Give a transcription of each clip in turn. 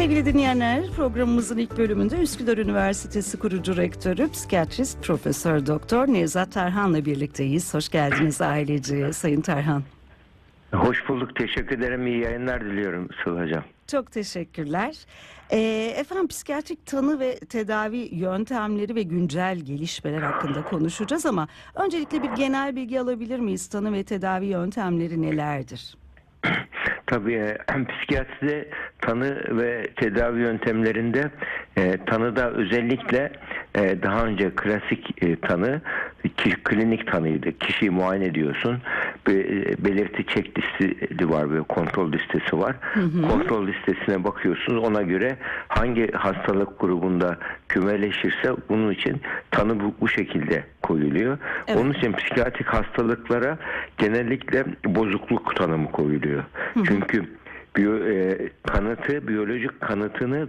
Sevgili dinleyenler, programımızın ilk bölümünde Üsküdar Üniversitesi kurucu rektörü, psikiyatrist Profesör Doktor Nevzat Tarhan'la birlikteyiz. Hoş geldiniz aileciye Sayın Tarhan. Hoş bulduk. Teşekkür ederim. İyi yayınlar diliyorum Sıla Hocam. Çok teşekkürler. Ee, efendim psikiyatrik tanı ve tedavi yöntemleri ve güncel gelişmeler hakkında konuşacağız ama öncelikle bir genel bilgi alabilir miyiz? Tanı ve tedavi yöntemleri nelerdir? Tabii e, psikiyatride tanı ve tedavi yöntemlerinde e, tanıda özellikle e, daha önce klasik e, tanı ki, klinik tanıydı. Kişiyi muayene ediyorsun. Be, e, belirti çek listesi var böyle kontrol listesi var. Kontrol listesine bakıyorsunuz. Ona göre hangi hastalık grubunda kümeleşirse bunun için tanı bu, bu şekilde koyuluyor. Evet. Onun için psikiyatrik hastalıklara genellikle bozukluk tanımı koyuluyor. Çünkü biyo, e, kanıtı, biyolojik kanıtını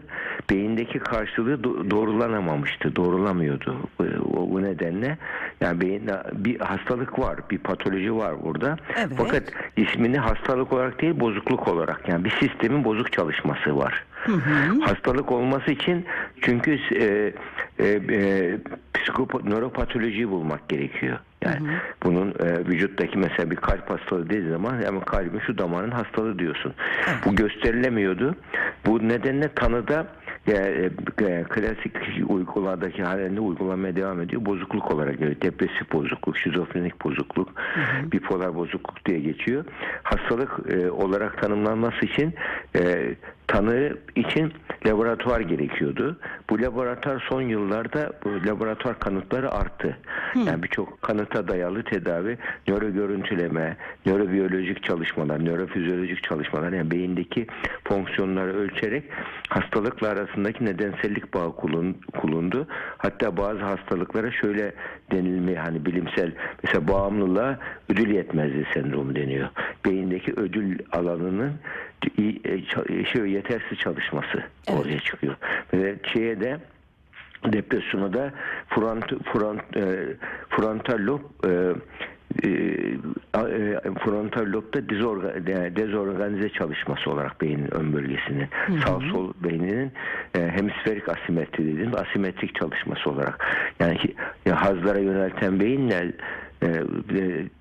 beyindeki karşılığı do- doğrulanamamıştı, doğrulamıyordu. Bu, o- bu nedenle yani beyinde bir hastalık var, bir patoloji var burada. Evet. Fakat ismini hastalık olarak değil, bozukluk olarak yani bir sistemin bozuk çalışması var. Hastalık olması için çünkü e, e, e, psikopa- nöropatolojiyi bulmak gerekiyor. Yani bunun e, vücuttaki mesela bir kalp hastalığı dediği zaman yani kalbin şu damarın hastalığı diyorsun. Bu gösterilemiyordu. Bu nedenle tanıda e, e, klasik uygulardaki halinde uygulamaya devam ediyor. Bozukluk olarak geliyor. Depresif bozukluk, şizofrenik bozukluk, bipolar bozukluk diye geçiyor. Hastalık e, olarak tanımlanması için e, tanı için laboratuvar gerekiyordu. Bu laboratuvar son yıllarda bu laboratuvar kanıtları arttı. Yani birçok kanıta dayalı tedavi, nöro görüntüleme, nörobiyolojik çalışmalar, nörofizyolojik çalışmalar yani beyindeki fonksiyonları ölçerek hastalıkla arasındaki nedensellik bağı kulun- kulundu. Hatta bazı hastalıklara şöyle denilme hani bilimsel mesela bağımlılığa ödül yetmezliği sendromu deniyor. Beyindeki ödül alanının şey, yetersiz çalışması Evet. ortaya çıkıyor. Ve şeye de depresyona da front, front, e, frontal lob e, e, e, frontal lobda dezorganize çalışması olarak beynin ön bölgesinin sağ sol beyninin e, hemisferik asimetri dediğimiz asimetrik çalışması olarak yani hazlara yönelten beyinle e,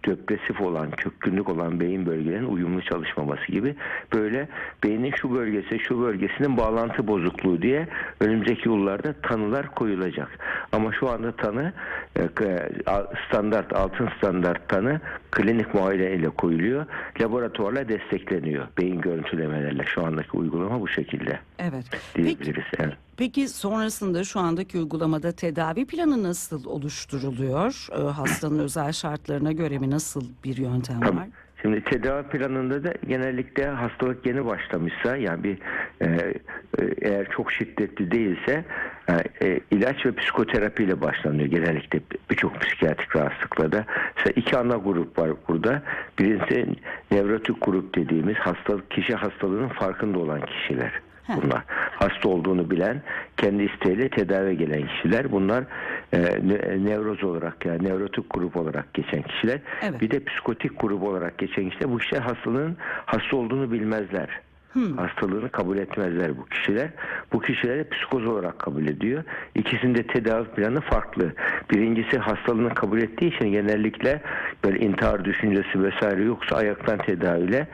depresif olan, kökkünlük olan beyin bölgelerinin uyumlu çalışmaması gibi böyle beynin şu bölgesi, şu bölgesinin bağlantı bozukluğu diye önümüzdeki yıllarda tanılar koyulacak. Ama şu anda tanı e, standart, altın standart tanı klinik muayene ile koyuluyor. Laboratuvarla destekleniyor. Beyin görüntülemelerle şu andaki uygulama bu şekilde Evet. Peki, diyebiliriz. Evet. peki sonrasında şu andaki uygulamada tedavi planı nasıl oluşturuluyor? Ee, hastanın özel şartlarına göre mi nasıl bir yöntem Tabii. var? Şimdi tedavi planında da genellikle hastalık yeni başlamışsa yani bir e, e, eğer çok şiddetli değilse e, e, ilaç ve psikoterapiyle başlanıyor genellikle birçok psikiyatrik rahatsızlıklarda. Mesela iki ana grup var burada. Birincisi nevrotik grup dediğimiz hastalık kişi hastalığının farkında olan kişiler. Bunlar hasta olduğunu bilen, kendi isteğiyle tedavi gelen kişiler. Bunlar e, ne- nevroz olarak yani nevrotik grup olarak geçen kişiler. Evet. Bir de psikotik grup olarak geçen kişiler. Bu kişiler hastalığın hasta olduğunu bilmezler. Hastalığını kabul etmezler bu kişiler. Bu kişileri psikoz olarak kabul ediyor. İkisinde tedavi planı farklı. Birincisi hastalığını kabul ettiği için genellikle böyle intihar düşüncesi vesaire yoksa ayaktan tedaviyle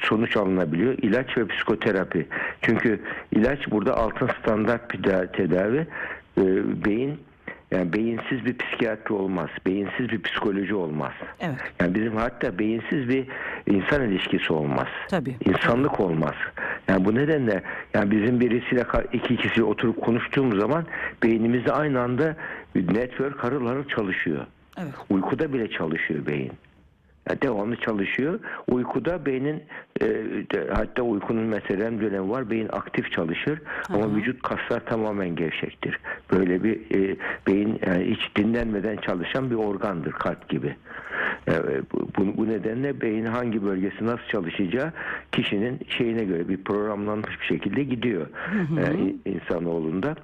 sonuç alınabiliyor. İlaç ve psikoterapi. Çünkü ilaç burada altın standart bir da- tedavi. E, beyin yani beyinsiz bir psikiyatri olmaz. Beyinsiz bir psikoloji olmaz. Evet. Yani bizim hatta beyinsiz bir insan ilişkisi olmaz. Tabii. İnsanlık olmaz. Yani bu nedenle yani bizim birisiyle iki kişi oturup konuştuğumuz zaman beynimizde aynı anda network harıl harıl çalışıyor. Evet. Uykuda bile çalışıyor beyin. Yani devamlı çalışıyor. Uykuda beynin e, de- hatta uykunun mesela dönemi var. Beyin aktif çalışır ama vücut kaslar tamamen gevşektir. Böyle bir e, beyin yani hiç dinlenmeden çalışan bir organdır kalp gibi. Evet, bu, bu, bu nedenle beyin hangi bölgesi nasıl çalışacağı kişinin şeyine göre bir programlanmış bir şekilde gidiyor e, in- insanoğlunda.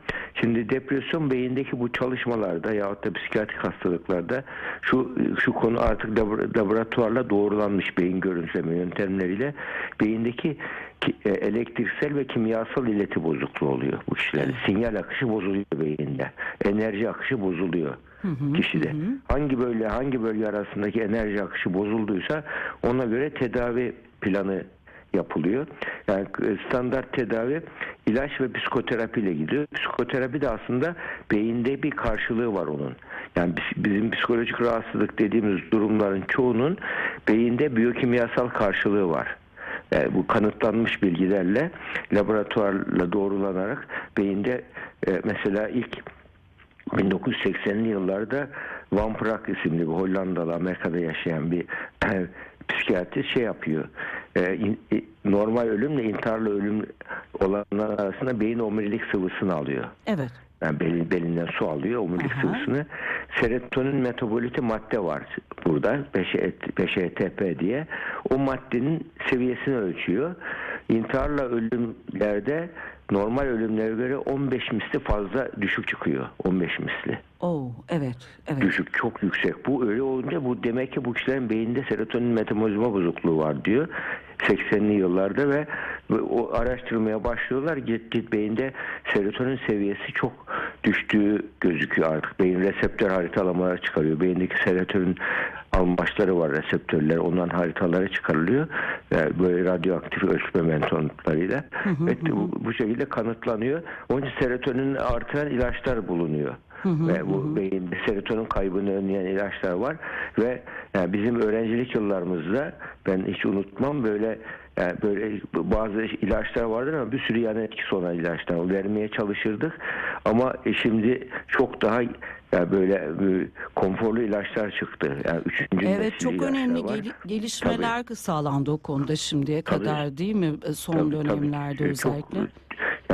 Şimdi depresyon beyindeki bu çalışmalarda yahut da psikiyatrik hastalıklarda şu şu konu artık labor- laboratuvarla doğrulanmış beyin görüntüleme yöntemleriyle beyindeki ki- e, elektriksel ve kimyasal ileti bozukluğu oluyor bu kişilerde. Sinyal akışı bozuluyor beyinde. Enerji akışı bozuluyor kişide. Hangi bölge hangi bölge arasındaki enerji akışı bozulduysa ona göre tedavi planı yapılıyor. Yani e, standart tedavi ilaç ve psikoterapi ile gidiyor. Psikoterapi de aslında beyinde bir karşılığı var onun. Yani biz- bizim psikolojik rahatsızlık dediğimiz durumların çoğunun beyinde biyokimyasal karşılığı var. Yani bu kanıtlanmış bilgilerle laboratuvarla doğrulanarak beyinde e, mesela ilk 1980'li yıllarda Van Praag isimli bir Hollandalı Amerika'da yaşayan bir e, psikiyatrist şey yapıyor. E, in- normal ölümle intiharla ölüm olanlar arasında beyin omurilik sıvısını alıyor. Evet. Yani belin, belinden su alıyor omurilik Aha. sıvısını. Serotonin metaboliti madde var burada 5-HTP diye. O maddenin seviyesini ölçüyor. İntiharla ölümlerde normal ölümlere göre 15 misli fazla düşük çıkıyor. 15 misli. Oo, evet. Evet. Düşük çok yüksek. Bu öyle olunca bu demek ki bu kişilerin beyinde serotonin metabolizma bozukluğu var diyor. 80'li yıllarda ve ve o araştırmaya başlıyorlar. Git beyinde serotonin seviyesi çok düştüğü gözüküyor artık. Beyin reseptör haritalamaları çıkarıyor. Beyindeki serotonin almaçları var reseptörler. Ondan haritaları çıkarılıyor. Böyle radyoaktif ölçme metotlarıyla. Ve bu, bu şekilde kanıtlanıyor. Onun için serotonin artıran ilaçlar bulunuyor. Ve bu beyinde serotonin kaybını önleyen ilaçlar var ve yani bizim öğrencilik yıllarımızda ben hiç unutmam böyle yani böyle bazı ilaçlar vardır ama bir sürü yan etkisi olan ilaçlar vermeye çalışırdık ama e, şimdi çok daha yani böyle e, konforlu ilaçlar çıktı. Yani üçüncü Evet çok önemli var. gel- gelişmeler sağlandı o konuda şimdiye Tabii. kadar değil mi? Son Tabii, tabii. dönemlerde Ee, çok- özellikle.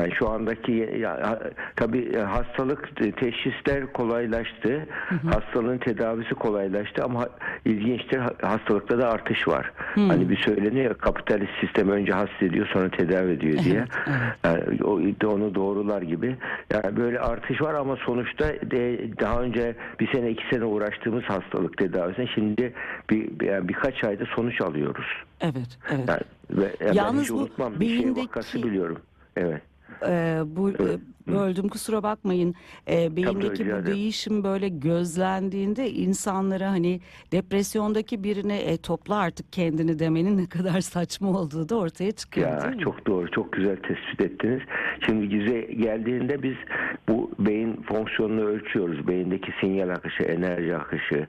Yani şu andaki ya, tabii e, hastalık te- teşhisler kolaylaştı. Hastalığın tedavisi kolaylaştı ama ilginçtir ha- hastalıkta da artış var. Hani bir söyleniyor kapitalist sistem önce hasta ediyor sonra tedavi ediyor diye. Evet, evet. Yani o onu doğrular gibi. Yani böyle artış var ama sonuçta de, daha önce bir sene iki sene uğraştığımız hastalık tedavisine şimdi bir, yani birkaç ayda sonuç alıyoruz. Evet, evet. Yani, ve Yalnız ben hiç bu unutmam bir şey vakası biliyorum. Evet. Bu e, böldüm kusura bakmayın. Ee, beyindeki bu değişim böyle gözlendiğinde insanlara hani depresyondaki birine e, topla artık kendini demenin ne kadar saçma olduğu da ortaya çıkıyor Ya çok doğru, çok güzel tespit ettiniz. Şimdi bize geldiğinde biz bu beyin fonksiyonunu ölçüyoruz. Beyindeki sinyal akışı, enerji akışı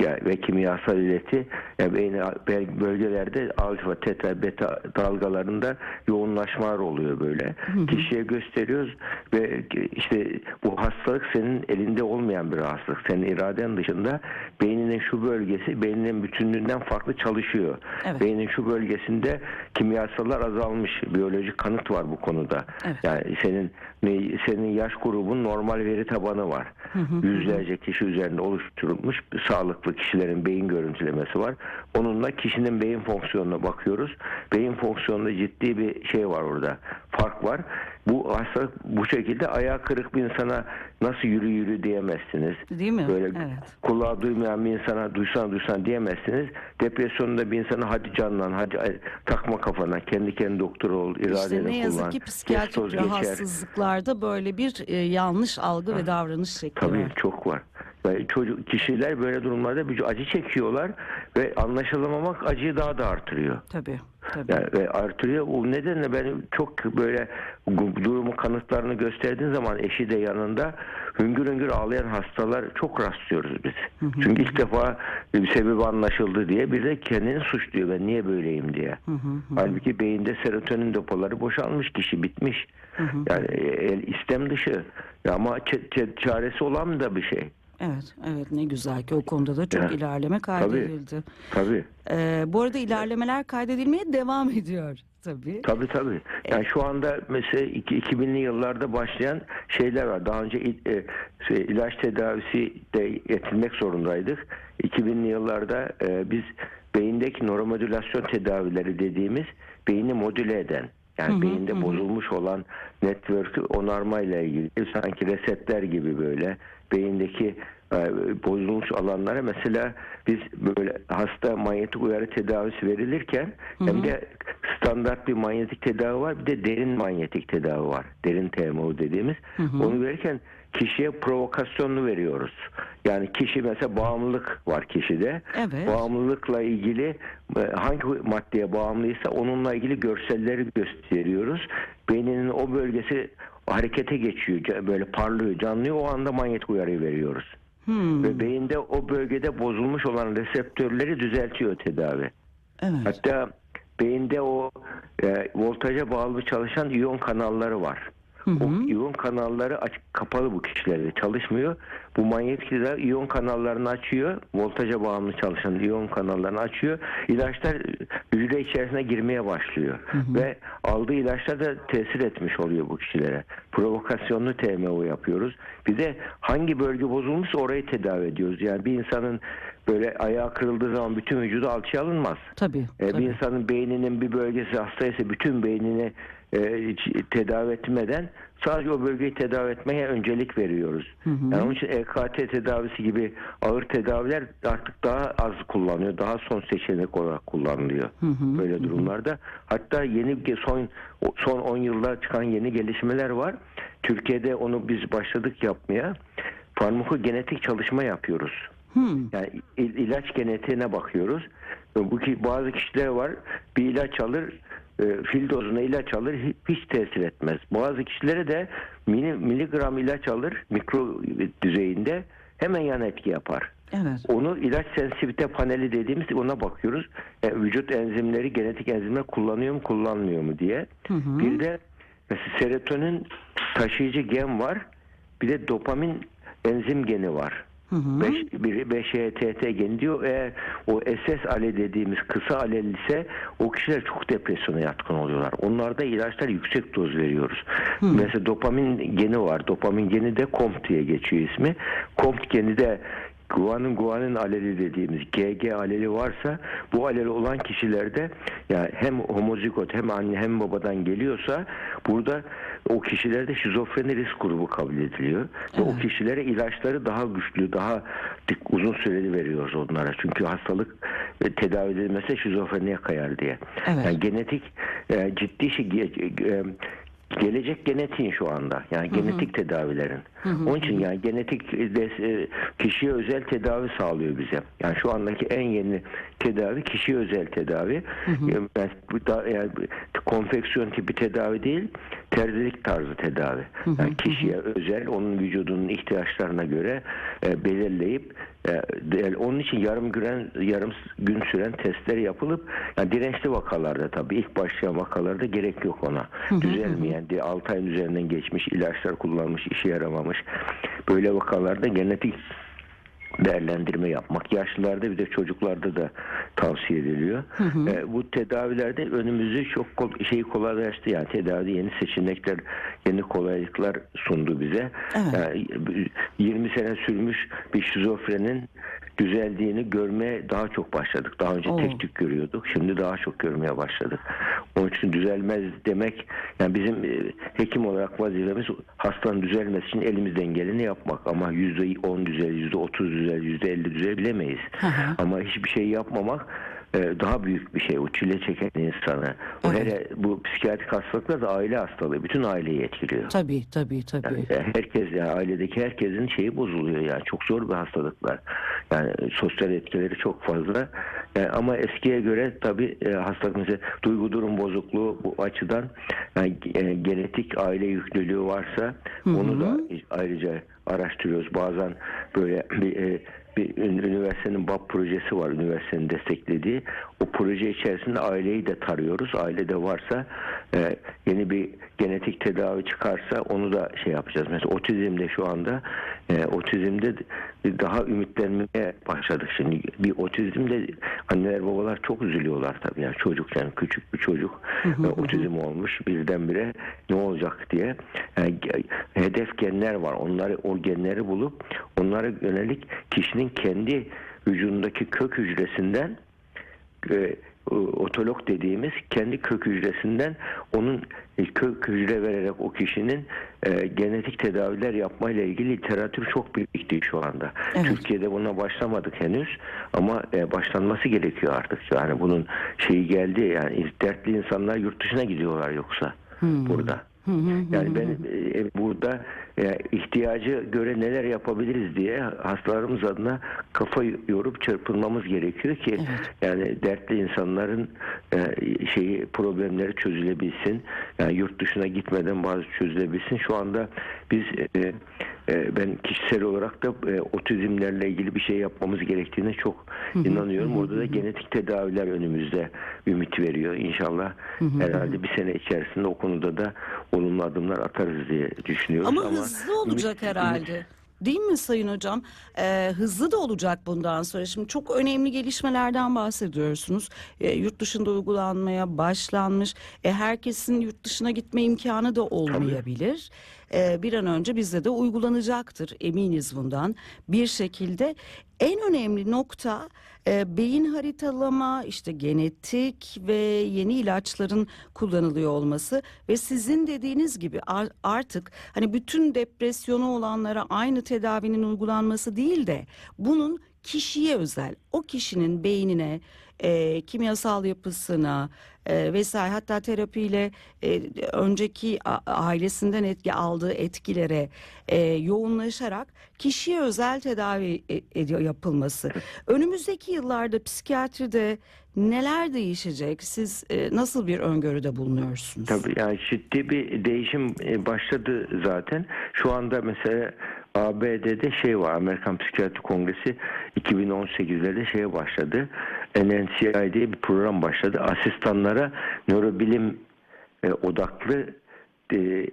ve kimyasal ileti ya beyin bölgelerde alfa, teta, beta dalgalarında yoğunlaşmalar oluyor böyle. Kişiye gösteriyoruz ve işte bu hastalık senin elinde olmayan bir hastalık. Senin iraden dışında beyninin şu bölgesi beyninin bütünlüğünden farklı çalışıyor. Evet. Beynin şu bölgesinde kimyasallar azalmış. Biyolojik kanıt var bu konuda. Evet. Yani senin senin yaş grubun normal veri tabanı var. Yüzlerce kişi üzerinde oluşturulmuş sağlıklı kişilerin beyin görüntülemesi var. Onunla kişinin beyin fonksiyonuna bakıyoruz. Beyin fonksiyonunda ciddi bir şey var orada. Fark var. Bu hastalık bu şekilde ayağı kırık bir insana nasıl yürü yürü diyemezsiniz. Değil mi? Böyle Evet. kulağı duymayan bir insana duysan duysan diyemezsiniz. Depresyonda bir insana hadi canlan, hadi takma kafana, kendi kendi doktor ol, iradeni İşte ne yazık kullan. ki psikiyatrik toz geçer. rahatsızlıklarda böyle bir e, yanlış algı ve davranış şekli Tabii var. çok var. Yani çocuk kişiler böyle durumlarda bir acı çekiyorlar ve anlaşılamamak acıyı daha da artırıyor. Tabii. Tabii. Yani ve artırıyor. O nedenle ben çok böyle durumu kanıtlarını gösterdiğin zaman eşi de yanında hüngür hüngür ağlayan hastalar çok rastlıyoruz biz. Çünkü ilk defa bir sebebi anlaşıldı diye bir de kendini suçluyor ben niye böyleyim diye. Halbuki beyinde serotonin depoları boşalmış kişi bitmiş. Yani el, istem dışı. Ama çaresi olan da bir şey. Evet, evet ne güzel ki o konuda da çok Ya, ilerleme kaydedildi. Tabii. Ee, bu arada ilerlemeler kaydedilmeye devam ediyor. tabii. Tabii tabii. Yani şu anda mesela iki- 2000'li yıllarda başlayan şeyler var. Daha önce il- e, şey, ilaç tedavisi de yetinmek zorundaydık. 2000'li yıllarda e, biz beyindeki nöromodülasyon tedavileri dediğimiz beyni modüle eden yani beyinde bozulmuş olan network'ü onarmayla ilgili sanki resetler gibi böyle beyindeki e, bozulmuş alanlara mesela biz böyle hasta manyetik uyarı tedavisi verilirken hem de standart bir manyetik tedavi var bir de derin manyetik tedavi var. Derin TMO dediğimiz. Onu verirken kişiye provokasyonlu veriyoruz. Yani kişi mesela bağımlılık var kişide. Evet. Bağımlılıkla ilgili e, hangi maddeye bağımlıysa onunla ilgili görselleri gösteriyoruz. Beyninin o bölgesi harekete geçiyor. Böyle parlıyor, canlıyor. O anda manyetik uyarıyı veriyoruz. Hmm, Ve beyinde o bölgede bozulmuş olan reseptörleri düzeltiyor tedavi. evet. Hatta beyinde o e, voltaja bağlı çalışan iyon kanalları var. O iyon kanalları açık kapalı bu kişilerde çalışmıyor. Bu manyetik tedavi iyon kanallarını açıyor. Voltaja bağımlı çalışan iyon kanallarını açıyor. İlaçlar hücre içerisine girmeye başlıyor. Ve aldığı ilaçlar da tesir etmiş oluyor bu kişilere. Provokasyonlu TMO yapıyoruz. Bir de hangi bölge bozulmuşsa orayı tedavi ediyoruz. Yani bir insanın böyle ayağı kırıldığı zaman bütün vücudu alçıya alınmaz. Tabii. E, tabii. bir insanın beyninin bir bölgesi hastaysa bütün beynini e, tedavi etmeden sadece o bölgeyi tedavi etmeye öncelik veriyoruz. Yani onun için EKT tedavisi gibi ağır tedaviler artık daha az kullanılıyor. Daha son seçenek olarak kullanılıyor. Böyle durumlarda. Hatta yeni son son 10 yılda çıkan yeni gelişmeler var. Türkiye'de onu biz başladık yapmaya. Farmakogenetik çalışma yapıyoruz. Hmm, Yani il- ilaç genetiğine bakıyoruz. Bu ki bazı kişiler var bir ilaç alır fil dozuna ilaç alır hi- hiç tesir etmez. Bazı kişilere de mini, miligram ilaç alır mikro düzeyinde hemen yan etki yapar. evet. Onu ilaç sensitivite paneli dediğimiz ona bakıyoruz. E, vücut enzimleri genetik enzimler kullanıyor mu kullanmıyor mu diye. Bir de mesela serotonin taşıyıcı gen var. Bir de dopamin enzim geni var. 5 biri 5HTT geni diyor. Eğer o SS ale dediğimiz kısa alel ise o kişiler çok depresyona yatkın oluyorlar. Onlarda ilaçlar yüksek doz veriyoruz. Mesela dopamin geni var. Dopamin geni de COMT diye geçiyor ismi. COMT geni de guanin guanin aleli dediğimiz GG aleli varsa bu aleli olan kişilerde yani hem homozigot hem anne hem babadan geliyorsa burada o kişilerde şizofreni risk grubu kabul ediliyor. Ve o kişilere ilaçları daha güçlü, daha dik, uzun süreli veriyoruz onlara. Çünkü hastalık e, tedavi edilmesi şizofreniye kayar diye. Evet. Yani genetik e, ciddi şey e, gelecek genetiğin şu anda. Yani genetik tedavilerin. Onun için yani genetik de, e, kişiye özel tedavi sağlıyor bize. Yani şu andaki en yeni tedavi kişiye özel tedavi. Yani, bu da, yani konfeksiyon tipi tedavi değil, terzilik tarzı tedavi. Yani kişiye özel, onun vücudunun ihtiyaçlarına göre e, belirleyip e, onun için yarım gün yarım gün süren testler yapılıp yani dirençli vakalarda tabii ilk başlayan vakalarda gerek yok ona. Düzelmeyen diye 6 ayın üzerinden geçmiş ilaçlar kullanmış işe yaramamış. Böyle vakalarda genetik değerlendirme yapmak. Yaşlılarda bir de çocuklarda da tavsiye ediliyor. E, bu tedavilerde önümüzü çok kol, şeyi kolaylaştı. Yani tedavide yeni seçenekler, yeni kolaylıklar sundu bize. Yani 20 sene sürmüş bir şizofrenin düzeldiğini görmeye daha çok başladık. Daha önce Oo. tek tük görüyorduk. Şimdi daha çok görmeye başladık. Onun için düzelmez demek yani bizim e, hekim olarak vazifemiz hastanın düzelmesi için elimizden geleni yapmak ama yüzde on düzel, yüzde otuz düzel, yüzde elli düzel bilemeyiz. hı. Ama hiçbir şey yapmamak daha büyük bir şey. O çile çeken insanı. Evet. hele bu psikiyatrik hastalıklar da aile hastalığı. Bütün aileyi etkiliyor. Tabii tabii tabii. Yani herkes yani ailedeki herkesin şeyi bozuluyor yani çok zor bir hastalıklar. Yani sosyal etkileri çok fazla. Yani ama eskiye göre tabii e, hastalık mesela duygu durum bozukluğu bu açıdan yani e, genetik aile yüklülüğü varsa onu da ayrıca araştırıyoruz. Bazen böyle bir, e, bir ün- üniversitenin BAP projesi var. Üniversitenin desteklediği. O proje içerisinde aileyi de tarıyoruz. Ailede varsa e, yeni bir genetik tedavi çıkarsa onu da şey yapacağız. Mesela otizmde şu anda e, otizmde daha ümitlenmeye başladık. Şimdi bir otizmde anneler babalar çok üzülüyorlar tabii. Yani çocuk yani küçük bir çocuk e, otizm olmuş birdenbire ne olacak diye. Yani ge- hedef genler var. Onları o genleri bulup onlara yönelik kişinin kendi vücudundaki kök hücresinden e, otolog dediğimiz kendi kök hücresinden onun e, kök hücre vererek o kişinin e, genetik tedaviler yapmayla ilgili literatür çok birikti şu anda. Evet. Türkiye'de buna başlamadık henüz ama e, başlanması gerekiyor artık. Yani bunun şeyi geldi yani dertli insanlar yurt dışına gidiyorlar yoksa burada. Yani ben e, burada e, ihtiyacı göre neler yapabiliriz diye hastalarımız adına kafa yorup çırpınmamız gerekiyor ki yani dertli insanların e, şeyi problemleri çözülebilsin. Yani yurt dışına gitmeden bazı çözülebilsin. Şu anda biz e, e, ben kişisel olarak da e, otizmlerle ilgili bir şey yapmamız gerektiğine çok inanıyorum. Orada da genetik tedaviler önümüzde ümit veriyor. İnşallah herhalde bir sene içerisinde o konuda da olumlu adımlar atarız diye düşünüyoruz. Ama, hızlı olacak herhalde. Değil mi Sayın Hocam? Ee, hızlı da olacak bundan sonra. Şimdi çok önemli gelişmelerden bahsediyorsunuz. Ee, yurt dışında uygulanmaya başlanmış. E, herkesin yurt dışına gitme imkanı da olmayabilir. Ee, bir an önce bizde de uygulanacaktır. Eminiz bundan. Bir şekilde en önemli nokta e, beyin haritalama, işte genetik ve yeni ilaçların kullanılıyor olması ve sizin dediğiniz gibi ar- artık hani bütün depresyonu olanlara aynı tedavinin uygulanması değil de bunun kişiye özel, o kişinin beynine, e, kimyasal yapısına e, vesaire hatta terapiyle e, önceki ailesinden etki aldığı etkilere e, yoğunlaşarak kişiye özel tedavi e- ediyor yapılması. Önümüzdeki yıllarda psikiyatride neler değişecek? Siz e, nasıl bir öngörüde bulunuyorsunuz? Tabii yani ciddi bir değişim e, başladı zaten. Şu anda mesela ABD'de şey var Amerikan Psikiyatri Kongresi 2018'de de şeye başladı. NNCI diye bir program başladı. Asistanlara nörobilim e, odaklı e,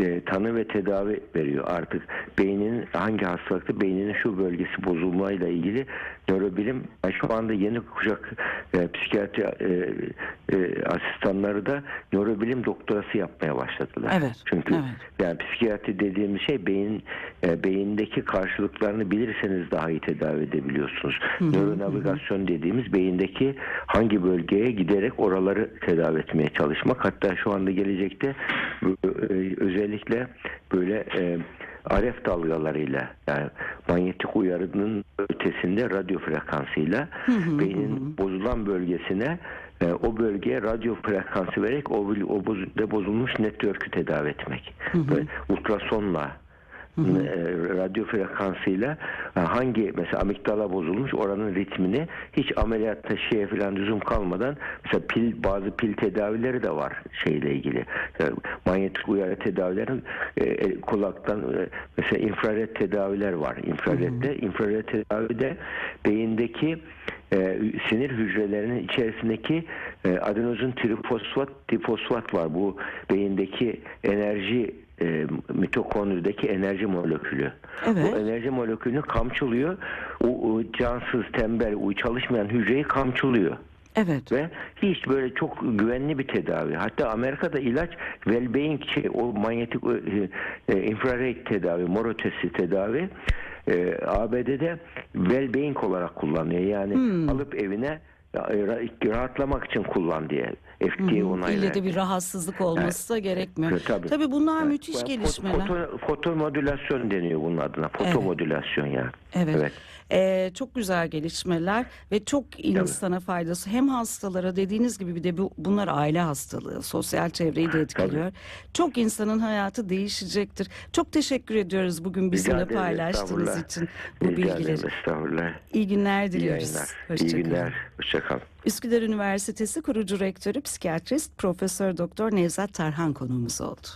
e, e, tanı ve tedavi veriyor artık. Beyninin hangi hastalıkta beyninin şu bölgesi bozulmayla ilgili nörobilim yani şu anda yeni kuşak e, psikiyatri e, e, asistanları da nörobilim doktorası yapmaya başladılar. Evet, Çünkü evet. yani psikiyatri dediğimiz şey beyin e, beyindeki karşılıklarını bilirseniz daha iyi tedavi edebiliyorsunuz. Nöronavigasyon dediğimiz beyindeki hangi bölgeye giderek oraları tedavi etmeye çalışmak. Hatta şu anda gelecekte e, özellikle böyle e, RF dalgalarıyla yani manyetik uyarının ötesinde radyo frekansıyla beynin bozulan bölgesine e, o bölgeye radyo frekansı vererek o, o boz- bozulmuş network'ü tedavi etmek. Böyle ultrasonla e, radyo frekansıyla hangi mesela amigdala bozulmuş oranın ritmini hiç ameliyatta şeye falan lüzum kalmadan mesela pil bazı pil tedavileri de var şeyle ilgili. Manyetik uyarı tedavileri e, e, kulaktan e, mesela infrared tedaviler var. İnfraredde infrared tedavide beyindeki e, sinir hücrelerinin içerisindeki e, adenozin trifosfat difosfat var. Bu beyindeki enerji e, mitokondrideki enerji molekülü. Evet. Bu enerji molekülünü kamçılıyor. O, o cansız, tembel, uy çalışmayan hücreyi kamçılıyor. Evet. Ve hiç böyle çok güvenli bir tedavi. Hatta Amerika'da ilaç well-being şey, o manyetik e, e, infrared tedavi, mor ötesi tedavi e, ABD'de well-being olarak kullanıyor. Yani Hmm. alıp evine e, ra- rahatlamak için kullan diye FDA onay İlle de bir rahatsızlık olması da gerekmiyor. Evet, tabii. Tabii bunlar Evet. müthiş Yani gelişmeler. Foto, fotomodülasyon deniyor bunun adına. Fotomodülasyon yani. Evet. Evet. Ee, çok güzel gelişmeler ve çok insana faydası. Hem hastalara dediğiniz gibi bir de bu, bunlar aile hastalığı, sosyal çevreyi de etkiliyor. Çok insanın hayatı değişecektir. Çok teşekkür ediyoruz bugün bizimle paylaştığınız için bu Rica ederim, bilgileri. Estağfurullah. İyi günler İyi diliyoruz. yayınlar. İyi Hoşçakalın. günler. Hoşçakalın. Üsküdar Üniversitesi kurucu rektörü psikiyatrist Profesör Doktor Nevzat Tarhan konuğumuz oldu.